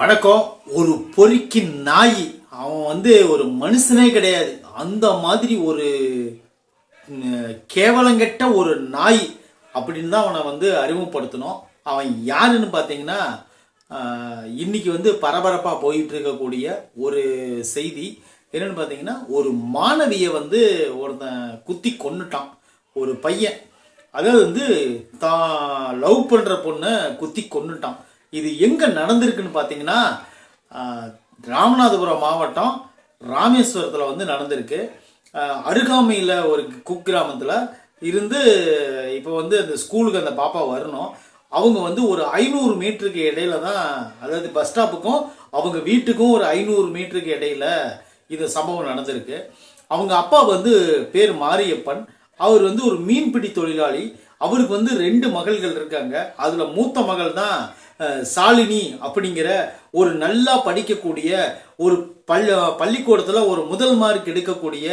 வணக்கம். ஒரு பொறுக்கி நாய். அவன் வந்து ஒரு மனுஷனே கிடையாது. அந்த மாதிரி ஒரு கேவலங்கெட்ட ஒரு நாய் அப்படின்னு தான் அவனை வந்து அறிமுகப்படுத்தணும். அவன் யாருன்னு பார்த்தீங்கன்னா இன்னைக்கு வந்து பரபரப்பாக போயிட்டு இருக்கக்கூடிய ஒரு செய்தி. என்னன்னு பார்த்தீங்கன்னா ஒரு மாணவியை வந்து ஒருத்தன் குத்தி கொண்டுட்டான் ஒரு பையன். அதாவது வந்து தான் லவ் பண்ணுற பொண்ணை குத்தி கொண்டுட்டான் இது எங்கே நடந்திருக்குன்னு பார்த்தீங்கன்னா ராமநாதபுரம் மாவட்டம் ராமேஸ்வரத்தில் வந்து நடந்திருக்கு. அருகாமையில் ஒரு குக்கிராமத்தில் இருந்து இப்போ வந்து அந்த ஸ்கூலுக்கு அந்த பாப்பா வரணும். அவங்க வந்து ஒரு ஐநூறு மீட்டருக்கு இடையில தான் அதாவது பஸ் ஸ்டாப்புக்கும் அவங்க வீட்டுக்கும் ஒரு ஐநூறு மீட்டருக்கு இடையில இந்த சம்பவம் நடந்திருக்கு. அவங்க அப்பா வந்து பேர் மாரியப்பன். அவர் வந்து ஒரு மீன்பிடி தொழிலாளி. அவருக்கு வந்து ரெண்டு மகள்கள் இருக்காங்க. அதில் மூத்த மகள் தான் சாலினி அப்படிங்கிற ஒரு நல்லா படிக்கக்கூடிய ஒரு பள்ளி பள்ளிக்கூடத்தில் ஒரு முதல் மார்க் எடுக்கக்கூடிய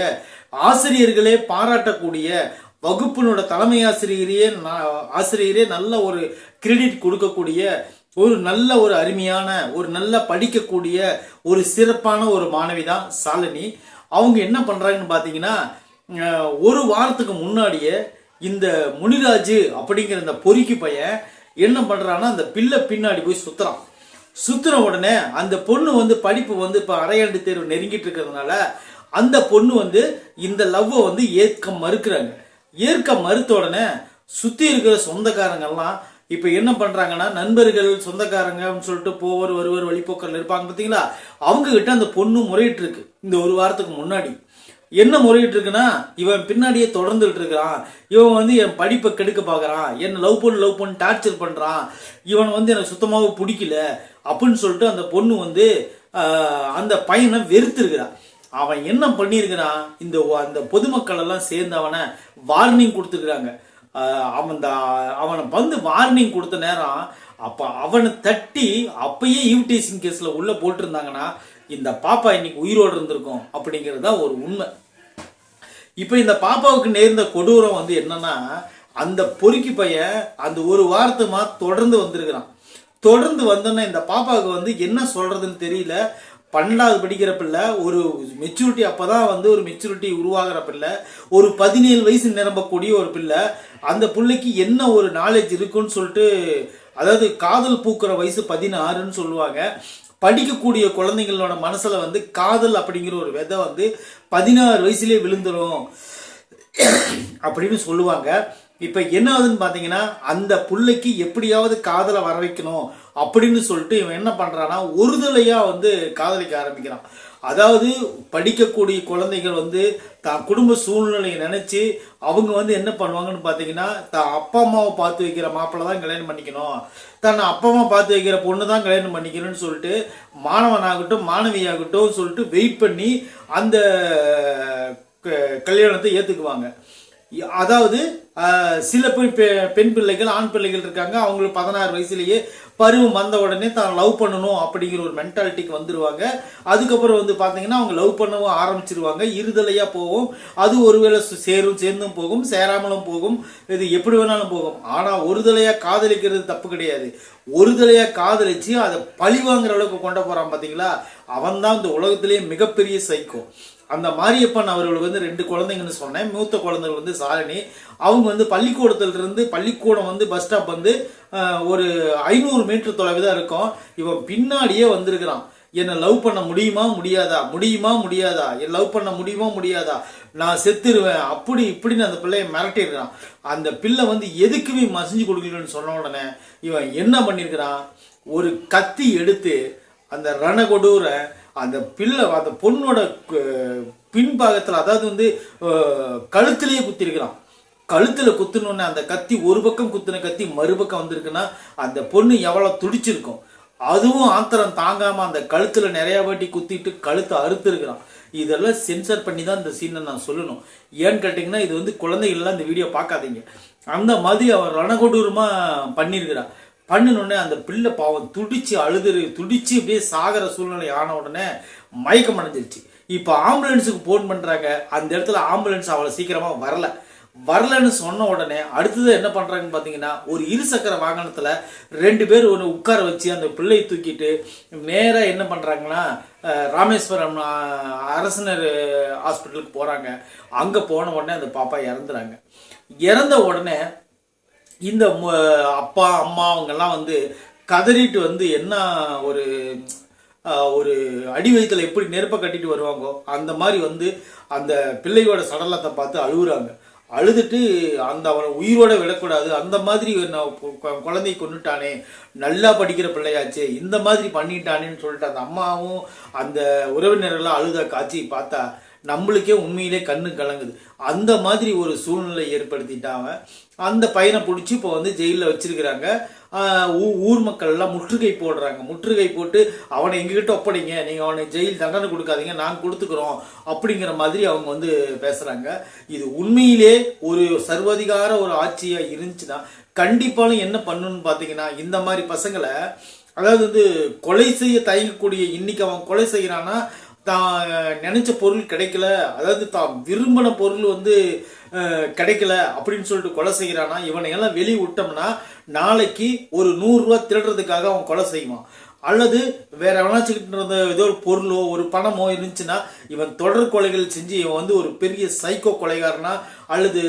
ஆசிரியர்களே பாராட்டக்கூடிய வகுப்பினோட தலைமை ஆசிரியரையே ஆசிரியரே நல்ல ஒரு கிரெடிட் கொடுக்கக்கூடிய ஒரு நல்ல ஒரு அருமையான ஒரு நல்ல படிக்கக்கூடிய ஒரு சிறப்பான ஒரு மாணவி தான் சாலினி. அவங்க என்ன பண்ணுறாங்கன்னு பார்த்தீங்கன்னா ஒரு வாரத்துக்கு முன்னாடியே இந்த முனிராஜு அப்படிங்கிற இந்த பொறுக்கி பையன் என்ன பண்ணுறான்னா அந்த பிள்ளை பின்னாடி போய் சுத்துறான். சுத்துன உடனே அந்த பொண்ணு வந்து படிப்பு வந்து இப்போ அரையாண்டு தேர்வு நெருங்கிட்டு இருக்கிறதுனால அந்த பொண்ணு வந்து இந்த லவ்வை வந்து ஏற்க மறுக்கிறாங்க. ஏற்க மறுத்த உடனே சுற்றி இருக்கிற சொந்தக்காரங்கெல்லாம் இப்போ என்ன பண்ணுறாங்கன்னா நண்பர்கள் சொந்தக்காரங்க சொல்லிட்டு போவர் வருவர் வழிபோக்கல் இருப்பாங்க பார்த்தீங்களா அவங்க கிட்ட அந்த பொண்ணு முறையிட்டு இருக்கு. இந்த ஒரு வாரத்துக்கு முன்னாடி. என்ன முறையிட்டு இருக்குன்னா இவன் பின்னாடியே தொடர்ந்துட்டு இருக்கிறான். இவன் வந்து என் படிப்பை கெடுக்க பார்க்கறான் என்ன லவ் பண்ணு லவ் பண்ணு டார்ச்சர் பண்ணுறான் இவன் வந்து எனக்கு சுத்தமாக பிடிக்கல அப்படின்னு சொல்லிட்டு அந்த பொண்ணு வந்து அந்த பையனை வெறுத்துருக்கிறான் அவன் என்ன பண்ணியிருக்கிறான்? இந்த அந்த பொதுமக்கள் எல்லாம் சேர்ந்து அவனை வார்னிங் கொடுத்துருக்குறாங்க. அவன் அவனை வந்து வார்னிங் கொடுத்த நேரம் அப்போ அவனை தட்டி அப்பயே ஈவ்டேசிங் கேஸில் உள்ளே போட்டிருந்தாங்கன்னா இந்த பாப்பா இன்னைக்கு உயிரோடு இருந்திருக்கும் அப்படிங்கிறது தான் ஒரு உண்மை. இப்போ இந்த பாப்பாவுக்கு நேர்ந்த கொடூரம் வந்து என்னன்னா அந்த பொறுக்கி பையன் அந்த ஒரு வாரத்துமா தொடர்ந்து வந்திருக்கிறான். தொடர்ந்து வந்தோன்னே இந்த பாப்பாவுக்கு வந்து என்ன சொல்றதுன்னு தெரியல. பன்னெண்டாவது படிக்கிற பிள்ளை ஒரு மெச்சூரிட்டி அப்போ தான் வந்து ஒரு மெச்சூரிட்டி உருவாகிற பிள்ளை. ஒரு பதினேழு வயசு நிரம்பக்கூடிய ஒரு பிள்ளை. அந்த பிள்ளைக்கு என்ன ஒரு நாலேஜ் இருக்குன்னு சொல்லிட்டு அதாவது காதல் பூக்கிற வயசு பதினாறுன்னு சொல்லுவாங்க. படிக்கக்கூடிய குழந்தைங்களோட மனசில் வந்து காதல் அப்படிங்கிற ஒரு விதை வந்து பதினாறு வயசுலேயே விழுந்துடும் அப்படின்னு சொல்லுவாங்க. இப்போ என்ன ஆகுதுன்னு பார்த்தீங்கன்னா அந்த பிள்ளைக்கு எப்படியாவது காதலை வர வைக்கணும் அப்படின்னு சொல்லிட்டு இவன் என்ன பண்ணுறான்னா ஒருதலையாக வந்து காதலிக்க ஆரம்பிக்கிறான். அதாவது படிக்கக்கூடிய குழந்தைகள் வந்து தான் குடும்ப சூழ்நிலையை நினைச்சு அவங்க வந்து என்ன பண்ணுவாங்கன்னு பார்த்தீங்கன்னா தான் அப்பா அம்மாவை பார்த்து வைக்கிற மாப்பிள்ளை தான் கல்யாணம் பண்ணிக்கணும். தன் அப்பா அம்மா பார்த்து வைக்கிற பொண்ணு தான் கல்யாணம் பண்ணிக்கணும்னு சொல்லிட்டு மாணவனாகட்டும் மாணவியாகட்டும் சொல்லிட்டு வெயிட் பண்ணி அந்த க- கல்யாணத்தை ஏற்றுக்குவாங்க அதாவது சில பெண் பெ- பெண் பிள்ளைகள் ஆண் பிள்ளைகள் இருக்காங்க. அவங்களுக்கு பதினாறு வயசுலேயே பருவம் வந்த உடனே தான் லவ் பண்ணணும் அப்படிங்கிற ஒரு மென்டாலிட்டிக்கு வந்துடுவாங்க அதுக்கப்புறம் வந்து பார்த்தீங்கன்னா அவங்க லவ் பண்ணவும் ஆரம்பிச்சிருவாங்க. இருதலையாக போகும். அது ஒருவேளை சு- சேரும் சேர்ந்தும் போகும் சேராமலும் போகும். இது எப்படி வேணாலும் போகும். ஆனால் ஒரு தலையாக காதலிக்கிறது தப்பு கிடையாது. ஒருதலையா காதலிச்சு அதை பழி வாங்குற அளவுக்கு கொண்டு போகிறான் பார்த்தீங்களா அவன் தான் இந்த உலகத்திலேயே மிகப்பெரிய சைக்கோ அந்த மாரியப்பன் அவர்களுக்கு வந்து ரெண்டு குழந்தைங்கன்னு சொன்னேன். மூத்த குழந்தைகள் வந்து சாலினி. அவங்க வந்து பள்ளிக்கூடத்துலேருந்து பள்ளிக்கூடம் வந்து பஸ் ஸ்டாப் வந்து ஒரு ஐநூறு மீட்டர் தொலைவு தான் இருக்கும். இவன் பின்னாடியே வந்திருக்கிறான். என்னை லவ் பண்ண முடியுமா முடியாதா? முடியுமா முடியாதா? என் லவ் பண்ண முடியுமா முடியாதா? நான் செத்துருவேன். அப்படி இப்படின்னு அந்த பிள்ளையை மிரட்டிடுறான் அந்த பிள்ளை வந்து எதுக்குமே மசிஞ்சு கொடுக்கலன்னு சொன்ன உடனே இவன் என்ன பண்ணியிருக்கிறான்? ஒரு கத்தி எடுத்து அந்த ரணகொடூரை அந்த பில்லை அந்த பொண்ணோட பின்பாகத்தில் அதாவது வந்து அஹ், கழுத்திலேயே குத்திருக்கிறான். கழுத்தில் குத்துனோடனே அந்த கத்தி ஒரு பக்கம் குத்துன கத்தி மறுபக்கம் வந்திருக்குன்னா அந்த பொண்ணு எவ்வளோ துடிச்சிருக்கும். அதுவும் ஆத்திரம் தாங்காமல் அந்த கழுத்தில் நிறையா வாட்டி குத்திட்டு கழுத்தை அறுத்துருக்குறான். இதெல்லாம் சென்சர் பண்ணி தான் இந்த சீனை நான் சொல்லணும். ஏன்னு கேட்டிங்கன்னா இது வந்து குழந்தைகள்லாம் இந்த வீடியோ பார்க்காதீங்க. அந்த மாதிரி அவர் ரணகொடூரமாக பண்ணியிருக்கிறான் பண்ணினோடனே அந்த பிள்ளை பாவம் துடிச்சு அழுது துடிச்சு அப்படியே சாகிற சூழ்நிலை ஆன உடனே மயக்கம் அடைஞ்சிருச்சு. இப்போ ஆம்புலன்ஸுக்கு ஃபோன் பண்ணுறாங்க அந்த இடத்துல ஆம்புலன்ஸ் அவ்வளோ சீக்கிரமாக வரல. வரலன்னு சொன்ன உடனே அடுத்தது என்ன பண்ணுறாங்கன்னு பார்த்தீங்கன்னா ஒரு இருசக்கர வாகனத்தில் ரெண்டு பேர் ஒன்று உட்கார வச்சு அந்த பிள்ளையை தூக்கிட்டு நேராக என்ன பண்ணுறாங்கன்னா ராமேஸ்வரம் அரசினர் ஹாஸ்பிட்டலுக்கு போகிறாங்க அங்கே போன உடனே அந்த பாப்பா இறந்துறாங்க. இறந்த உடனே இந்த அப்பா அம்மா அவங்கெல்லாம் வந்து கதறிட்டு வந்து என்ன ஒரு ஒரு அடி வயிற்றுல எப்படி நெருப்பை கட்டிட்டு வருவாங்கோ அந்த மாதிரி வந்து அந்த பிள்ளையோட சடலத்தை பார்த்து அழுகுறாங்க. அழுதுட்டு அந்த அவனை உயிரோட விடக்கூடாது அந்த மாதிரி நான் குழந்தையை கொண்டுட்டானே நல்லா படிக்கிற பிள்ளையாச்சே இந்த மாதிரி பண்ணிட்டானேன்னு சொல்லிட்டு அந்த அம்மாவும் அந்த உறவினர்கள்லாம் அழுத காட்சி பார்த்தா நம்மளுக்கே உண்மையிலே கண்ணு கலங்குது. அந்த மாதிரி ஒரு சூழ்நிலை ஏற்படுத்திட்டாங்க. அந்த பையனை பிடிச்சி இப்போ வந்து ஜெயிலில் வச்சிருக்கிறாங்க. ஊ- ஊர் மக்கள் எல்லாம் முற்றுகை போடுறாங்க. முற்றுகை போட்டு அவனை எங்ககிட்ட ஒப்படைங்க. நீங்கள் அவனை ஜெயில் தண்டனை கொடுக்காதீங்க. நாங்கள் கொடுத்துக்கிறோம் அப்படிங்கிற மாதிரி அவங்க வந்து பேசுகிறாங்க இது உண்மையிலே ஒரு சர்வதிகார ஒரு ஆட்சியாக இருந்துச்சுன்னா கண்டிப்பாலும் என்ன பண்ணணும்னு பார்த்தீங்கன்னா இந்த மாதிரி பசங்களை அதாவது வந்து கொலை செய்ய தயங்கக்கூடிய இன்னைக்கு அவன் கொலை செய்கிறான்னா தான் நினைச்ச பொருள் கிடைக்கல. அதாவது தான் விரும்பின பொருள் வந்து கிடைக்கல அப்படின்னு சொல்லிட்டு கொலை செய்கிறானா இவனை எல்லாம் வெளியே விட்டோம்னா நாளைக்கு ஒரு நூறுரூவா திருடுறதுக்காக அவன் கொலை செய்வான். அல்லது வேற எவனாச்சுக்கிட்டு இருந்த ஏதோ ஒரு பொருளோ ஒரு பணமோ இருந்துச்சுன்னா இவன் தொடர் கொலைகள் செஞ்சு இவன் வந்து ஒரு பெரிய சைக்கோ கொலைகாரனா அல்லது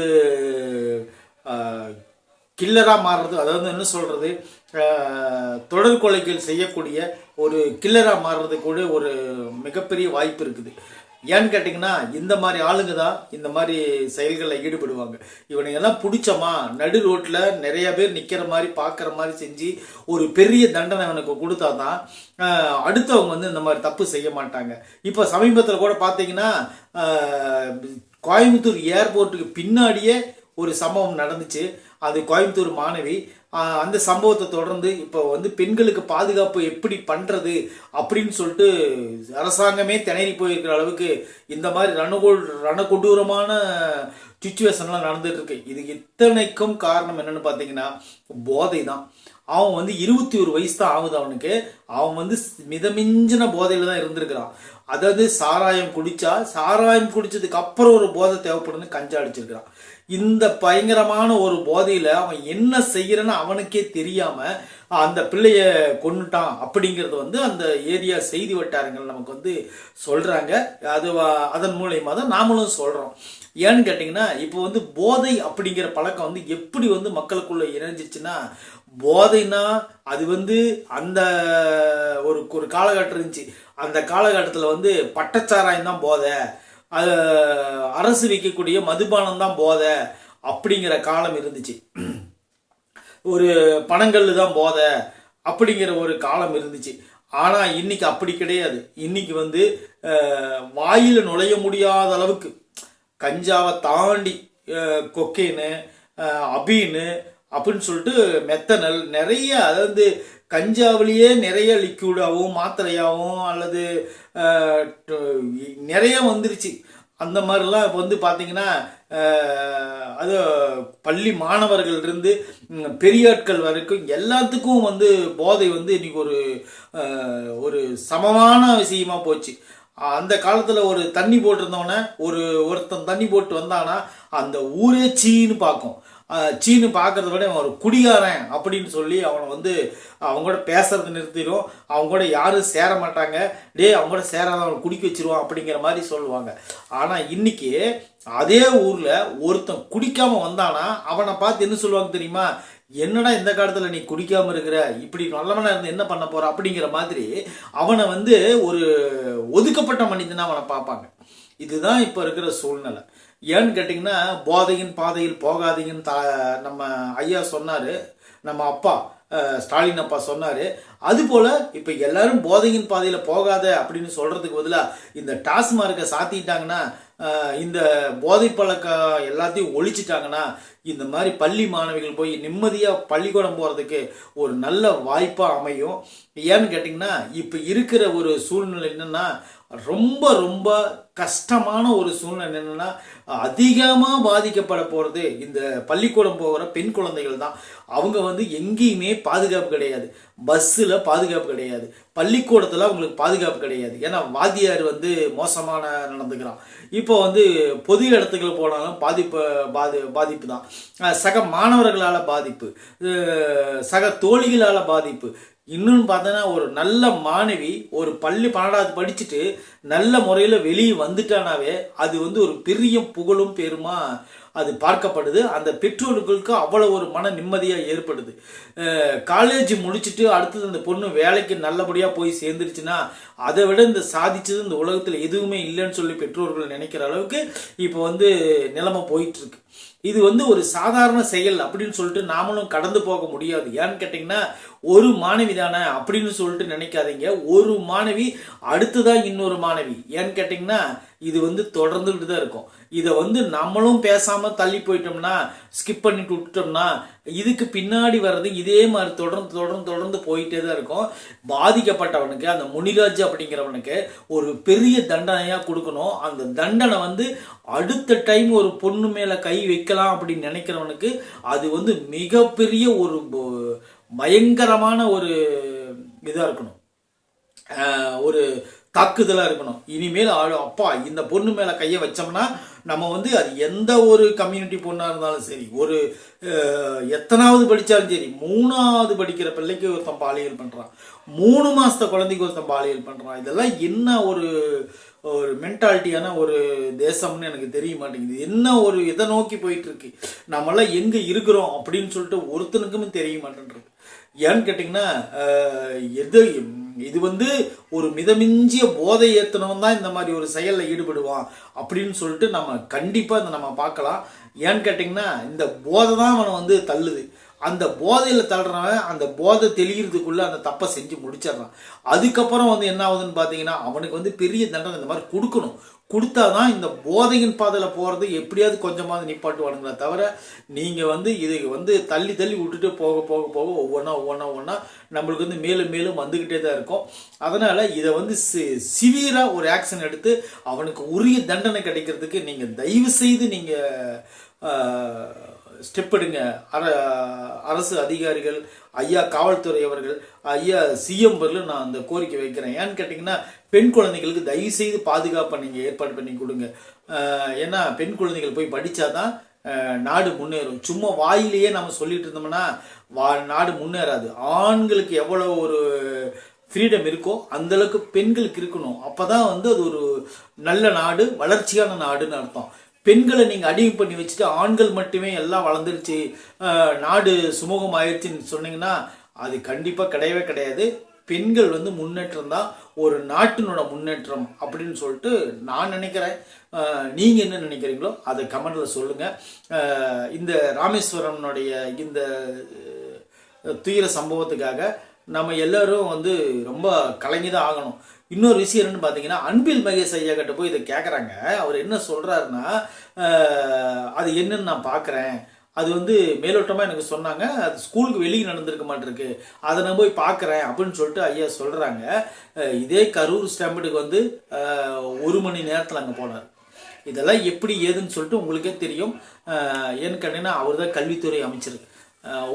கில்லராக மாறுறது அதாவது என்ன சொல்கிறது தொடர் கொலைகள் செய்யக்கூடிய ஒரு கில்லராக மாறுறது கூட ஒரு மிகப்பெரிய வாய்ப்பு இருக்குது. ஏன்னு கேட்டிங்கன்னா இந்த மாதிரி ஆளுங்க தான் இந்த மாதிரி செயல்களில் ஈடுபடுவாங்க. இவனையெல்லாம் பிடிச்சோமா நடு ரோட்டில் நிறைய பேர் நிற்கிற மாதிரி பார்க்குற மாதிரி செஞ்சு ஒரு பெரிய தண்டனை அவனுக்கு கொடுத்தா தான் அடுத்தவங்க வந்து இந்த மாதிரி தப்பு செய்ய மாட்டாங்க. இப்போ சமீபத்தில் கூட பார்த்தீங்கன்னா கோயம்புத்தூர் ஏர்போர்ட்டுக்கு பின்னாடியே ஒரு சம்பவம் நடந்துச்சு. அது கோயம்புத்தூர் மாணவி அந்த சம்பவத்தை தொடர்ந்து இப்போ வந்து பெண்களுக்கு பாதுகாப்பு எப்படி பண்ணுறது அப்படின்னு சொல்லிட்டு அரசாங்கமே திணறி போயிருக்கிற அளவுக்கு இந்த மாதிரி ரணகோல் ரணகொடூரமான சுச்சுவேஷன்லாம் நடந்துட்டு இருக்கு இது இத்தனைக்கும் காரணம் என்னன்னு பார்த்தீங்கன்னா போதை தான் அவன் வந்து இருபத்தி ஒரு வயசு தான் ஆகுது அவனுக்கு. அவன் வந்து மிதமிஞ்சின போதையில் தான் இருந்திருக்கிறான். அதாவது சாராயம் குடித்தா சாராயம் குடித்ததுக்கு அப்புறம் ஒரு போதை தேவைப்படுன்னு கஞ்சா அடிச்சிருக்கிறான். இந்த பயங்கரமான ஒரு போதையில் அவன் என்ன செய்கிறன்னு அவனுக்கே தெரியாமல் அந்த பிள்ளைய கொண்டுட்டான் அப்படிங்கிறது வந்து அந்த ஏரியா செய்தி வட்டாரங்கள் நமக்கு வந்து சொல்கிறாங்க அது அதன் மூலயமா தான் நாமளும் சொல்கிறோம் ஏன்னு கேட்டிங்கன்னா இப்போ வந்து போதை அப்படிங்கிற பழக்கம் வந்து எப்படி வந்து மக்களுக்குள்ள இணைஞ்சிச்சுன்னா போதைனா அது வந்து அந்த ஒரு ஒரு காலகட்டம் இருந்துச்சு. அந்த காலகட்டத்தில் வந்து பட்டச்சாராயம் தான் போதை. அது அரசு விற்கக்கூடிய மதுபானம் தான் போதை அப்படிங்கிற காலம் இருந்துச்சு. ஒரு பணங்கல் தான் போதை அப்படிங்கிற ஒரு காலம் இருந்துச்சு. ஆனால் இன்னைக்கு அப்படி கிடையாது. இன்னைக்கு வந்து வாயில் நுழைய முடியாத அளவுக்கு. கஞ்சாவை தாண்டி கொக்கைன்னு கொக்கைனு அபீனு அப்படின்னு சொல்லிட்டு மெத்தனல் நிறைய அதாவது கஞ்சாவிலேயே நிறைய லிக்யூடாகவும் மாத்திரையாகவும் அல்லது நிறைய வந்துருச்சு. அந்த மாதிரிலாம் இப்போ வந்து பார்த்தீங்கன்னா அது பள்ளி மாணவர்கள் இருந்து பெரியாட்கள் வரைக்கும் எல்லாத்துக்கும் வந்து போதை வந்து இன்றைக்கி ஒரு ஒரு சமமான விஷயமா போச்சு. அந்த காலத்தில் ஒரு தண்ணி போட்டிருந்தவன ஒரு ஒருத்தன் தண்ணி போட்டு வந்தானா அந்த ஊரே சீன்னு பார்க்கும். சீனு பார்க்கறத விட அவன் ஒரு குடிகாரன் அப்படின்னு சொல்லி அவனை வந்து அவங்க கூட பேசுறது நிறுத்திடும் அவங்க கூட யாரும் சேர மாட்டாங்க. டேய் அவங்க கூட சேராத அவனை குடிக்க வச்சிருவான் அப்படிங்கிற மாதிரி சொல்லுவாங்க. ஆனால் இன்னைக்கு அதே ஊர்ல ஒருத்தன் குடிக்காம வந்தானா அவனை பார்த்து என்ன சொல்லுவாங்க தெரியுமா? என்னடா இந்த காலத்துல நீ குடிக்காம இருக்கிற? இப்படி நல்லவனா இருந்து என்ன பண்ண போற? அப்படிங்கிற மாதிரி அவனை வந்து ஒரு ஒதுக்கப்பட்ட மனிதனா அவனை பார்ப்பாங்க. இதுதான் இப்போ இருக்கிற சூழ்நிலை. ஏன்னு கேட்டிங்கன்னா போதையின் பாதையில் போகாதீங்கன்னு தா நம்ம ஐயா சொன்னார் நம்ம அப்பா ஸ்டாலின் அப்பா சொன்னார். அதுபோல் இப்போ எல்லாரும் போதையின் பாதையில் போகாத அப்படின்னு சொல்கிறதுக்கு பதிலாக இந்த டாஸ்மார்க்கை சாத்திட்டாங்கன்னா இந்த போதை பழக்கம் எல்லாத்தையும் ஒழிச்சிட்டாங்கன்னா இந்த மாதிரி பள்ளி மாணவிகள் போய் நிம்மதியாக பள்ளிக்கூடம் போகிறதுக்கு ஒரு நல்ல வாய்ப்பாக அமையும். ஏன்னு கேட்டிங்கன்னா இப்போ இருக்கிற ஒரு சூழ்நிலை என்னென்னா ரொம்ப ரொம்ப கஷ்டமான ஒரு சூழ்நிலை என்னென்னா அதிகமாக பாதிக்கப்பட போகிறது இந்த பள்ளிக்கூடம் போகிற பெண் குழந்தைகள் தான். அவங்க வந்து எங்கேயுமே பாதுகாப்பு கிடையாது. பஸ்ஸில் பாதுகாப்பு கிடையாது. பள்ளிக்கூடத்தில் அவங்களுக்கு பாதுகாப்பு கிடையாது. ஏன்னா வாத்தியார் வந்து மோசமான நடந்துக்கிறான். இப்போ வந்து பொது இடத்துக்கு போனாலும் பாதிப்பு பாதி பாதிப்பு தான். சக மாணவர்களால் பாதிப்பு. சக தோழிகளால் பாதிப்பு. இன்னும் பார்த்தோன்னா ஒரு நல்ல மாணவி ஒரு பள்ளி பன்னெண்டாவது படிச்சுட்டு நல்ல முறையில் வெளியே வந்துட்டானாவே அது வந்து ஒரு பெரிய புகழும் பெருமா அது பார்க்கப்படுது. அந்த பெற்றோர்களுக்கு அவ்வளோ ஒரு மன நிம்மதியாக ஏற்படுது. காலேஜ் முடிச்சுட்டு அடுத்தது அந்த பொண்ணு வேலைக்கு நல்லபடியாக போய் சேர்ந்துருச்சுன்னா அதை விட இந்த சாதிச்சது இந்த உலகத்தில் எதுவுமே இல்லைன்னு சொல்லி பெற்றோர்கள் நினைக்கிற அளவுக்கு இப்போ வந்து நிலைமை போயிட்டுருக்கு. இது வந்து ஒரு சாதாரண செயல் அப்படின்னு சொல்லிட்டு நாமளும் கடந்து போக முடியாது. ஏன்னு கேட்டிங்கன்னா ஒரு மாணவி தானே அப்படின்னு சொல்லிட்டு நினைக்காதீங்க. ஒரு மாணவி அடுத்துதான் இன்னொரு மாணவி. ஏன்னு கேட்டிங்கன்னா இது வந்து தொடர்ந்துகிட்டு தான் இருக்கும். இதை வந்து நம்மளும் பேசாமல் தள்ளி போயிட்டோம்னா ஸ்கிப் பண்ணிட்டு விட்டுட்டோம்னா இதுக்கு பின்னாடி வர்றது இதே மாதிரி தொடர்ந்து தொடர்ந்து தொடர்ந்து போயிட்டே தான் இருக்கும். பாதிக்கப்பட்டவனுக்கு அந்த முனிராஜ் அப்படிங்கிறவனுக்கு ஒரு பெரிய தண்டனையாக கொடுக்கணும். அந்த தண்டனை வந்து அடுத்த டைம் ஒரு பொண்ணு மேலே கை வைக்கலாம் அப்படின்னு நினைக்கிறவனுக்கு அது வந்து மிகப்பெரிய ஒரு பயங்கரமான ஒரு இதாக இருக்கணும். ஒரு தாக்குதலாக இருக்கணும். இனிமேல் ஆளும் அப்பா இந்த பொண்ணு மேலே கையை வச்சோம்னா நம்ம வந்து அது எந்த ஒரு கம்யூனிட்டி பொண்ணாக இருந்தாலும் சரி ஒரு எத்தனாவது படித்தாலும் சரி மூணாவது படிக்கிற பிள்ளைக்கு ஒருத்தன் பாலியல் பண்ணுறான் மூணு மாதத்த குழந்தைக்கு ஒருத்தன் பாலியல் பண்ணுறான் இதெல்லாம் என்ன ஒரு ஒரு மென்டாலிட்டியான ஒரு தேசம்னு எனக்கு தெரிய மாட்டேங்குது. என்ன ஒரு இதை நோக்கி போயிட்டுருக்கு நம்மளாம் எங்கே இருக்கிறோம் அப்படின்னு சொல்லிட்டு ஒருத்தனுக்குமே தெரிய மாட்டேன்றது. ஏன்னு கேட்டிங்கன்னா எது இது வந்து ஒரு மிதமிஞ்சிய போதை ஏத்தனவன் தான் இந்த மாதிரி ஒரு செயலில் ஈடுபடுவான் அப்படின்னு சொல்லிட்டு நம்ம கண்டிப்பாக இதை நம்ம பார்க்கலாம். ஏன்னு கேட்டிங்கன்னா இந்த போதை தான் அவனை வந்து தள்ளுது. அந்த போதையில் தள்ளுறவன் அந்த போதை தெளிகிறதுக்குள்ளே அந்த தப்பை செஞ்சு முடிச்சிடுறான். அதுக்கப்புறம் வந்து என்ன ஆகுதுன்னு பார்த்தீங்கன்னா அவனுக்கு வந்து பெரிய தண்டனை இந்த மாதிரி கொடுக்கணும். கொடுத்தாதான் இந்த போதையின் பாதையில் போகிறது எப்படியாவது கொஞ்சமாவது நிப்பாட்டுவானுங்களே தவிர நீங்கள் வந்து இதை வந்து தள்ளி தள்ளி விட்டுட்டு போக போக போக ஒவ்வொன்றா ஒவ்வொன்றா ஒவ்வொன்றா நம்மளுக்கு வந்து மேலும் மேலும் வந்துக்கிட்டே தான் இருக்கும். அதனால் இதை வந்து சி சிவியராக ஒரு ஆக்ஷன் எடுத்து அவனுக்கு உரிய தண்டனை கிடைக்கிறதுக்கு நீங்கள் தயவு செய்து நீங்கள் ஸ்டெப் எடுங்க. அர அரசு அதிகாரிகள் ஐயா காவல்துறை அவர்கள் ஐயா சிஎம் வரலும் நான் அந்த கோரிக்கை வைக்கிறேன். ஏன்னு கேட்டிங்கன்னா பெண் குழந்தைகளுக்கு தயவு செய்து பாதுகாப்பை நீங்கள் ஏற்பாடு பண்ணி கொடுங்க. ஏன்னா பெண் குழந்தைகள் போய் படித்தாதான் நாடு முன்னேறும். சும்மா வாயிலேயே நம்ம சொல்லிட்டு இருந்தோம்னா வா நாடு முன்னேறாது. ஆண்களுக்கு எவ்வளோ ஒரு ஃப்ரீடம் இருக்கோ அந்த அளவுக்கு பெண்களுக்கு இருக்கணும். அப்போ தான் வந்து அது ஒரு நல்ல நாடு வளர்ச்சியான நாடுன்னு அர்த்தம். பெண்களை நீங்கள் அடிமை பண்ணி வச்சுட்டு ஆண்கள் மட்டுமே எல்லாம் வளர்ந்துருச்சு நாடு சுமூகம் ஆயிடுச்சுன்னு சொன்னீங்கன்னா அது கண்டிப்பாக கிடையவே கிடையாது. பெண்கள் வந்து முன்னேற்றம் தான் ஒரு நாட்டினோட முன்னேற்றம் அப்படின்னு சொல்லிட்டு நான் நினைக்கிறேன். நீங்கள் என்ன நினைக்கிறீங்களோ அதை கமெண்டில் சொல்லுங்கள் இந்த ராமேஸ்வரனுடைய இந்த துயர சம்பவத்துக்காக நம்ம எல்லாரும் வந்து ரொம்ப கலங்கி தான் ஆகணும். இன்னொரு விஷயம் என்னன்னு பார்த்தீங்கன்னா அன்பில் மகேஷ் ஐயா கிட்ட போய் இதை கேட்குறாங்க அவர் என்ன சொல்கிறாருன்னா அது என்னன்னு நான் பார்க்குறேன் அது வந்து மேலோட்டமாக எனக்கு சொன்னாங்க. அது ஸ்கூலுக்கு வெளியே நடந்திருக்க மாட்டிருக்கு. அதை நான் போய் பார்க்குறேன் அப்படின்னு சொல்லிட்டு ஐயா சொல்கிறாங்க இதே கரூர் ஸ்டாம்புக்கு வந்து ஒரு மணி நேரத்தில் அங்கே போனார். இதெல்லாம் எப்படி ஏதுன்னு சொல்லிட்டு உங்களுக்கே தெரியும். ஏன்னு கேட்டீங்கன்னா அவர் தான் கல்வித்துறை அமைச்சர்.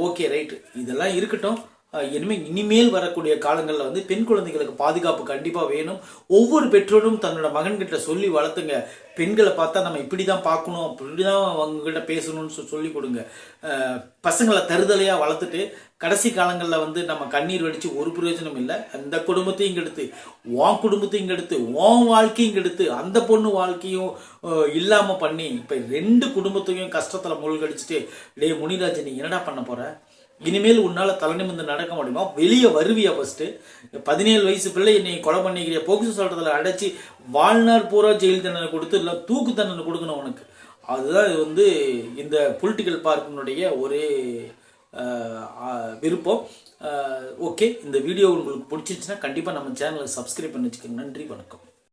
Okay right. இதெல்லாம் இருக்கட்டும். இனிமேல் இனிமேல் வரக்கூடிய காலங்களில் வந்து பெண் குழந்தைகளுக்கு பாதுகாப்பு கண்டிப்பாக வேணும். ஒவ்வொரு பெற்றோரும் தன்னோட மகன்கிட்ட சொல்லி வளர்த்துங்க. பெண்களை பார்த்தா நம்ம இப்படி தான் பார்க்கணும் இப்படி தான் அவங்ககிட்ட பேசணும்னு சொல்லி கொடுங்க. பசங்களை தருதலையாக வளர்த்துட்டு கடைசி காலங்களில் வந்து நம்ம கண்ணீர் வடித்து ஒரு பிரயோஜனம் இல்லை. அந்த குடும்பத்தையும் கெடுத்து உன் குடும்பத்தையும் கெடுத்து உன் வாழ்க்கையும் கெடுத்து அந்த பொண்ணு வாழ்க்கையும் இல்லாமல் பண்ணி இப்போ ரெண்டு குடும்பத்தையும் கஷ்டத்தில் மூழ்கடிச்சிட்டு டே முனிராஜ் நீ என்னடா பண்ண போகிற இனிமேல் உன்னால் தலை நிமிந்து நடக்க முடியுமா? வெளியே வருவியா ஃபஸ்ட்டு பதினேழு வயசு பிள்ளை என்னை கொலை பண்ணிக்கிறிய? போக்சோ சட்டத்தில் அடைச்சி வாழ்நாள் பூரா ஜெயில் தண்டனை கொடுத்து இல்லை தூக்கு தண்டனை கொடுக்கணும் உனக்கு. அதுதான் இது வந்து இந்த பொலிட்டிக்கல் பார்க்கினுடைய ஒரே விருப்பம். ஓகே இந்த வீடியோ உங்களுக்கு பிடிச்சிருச்சுன்னா கண்டிப்பாக நம்ம சேனலை சப்ஸ்கிரைப் பண்ணி வச்சுக்கோங்க. நன்றி வணக்கம்.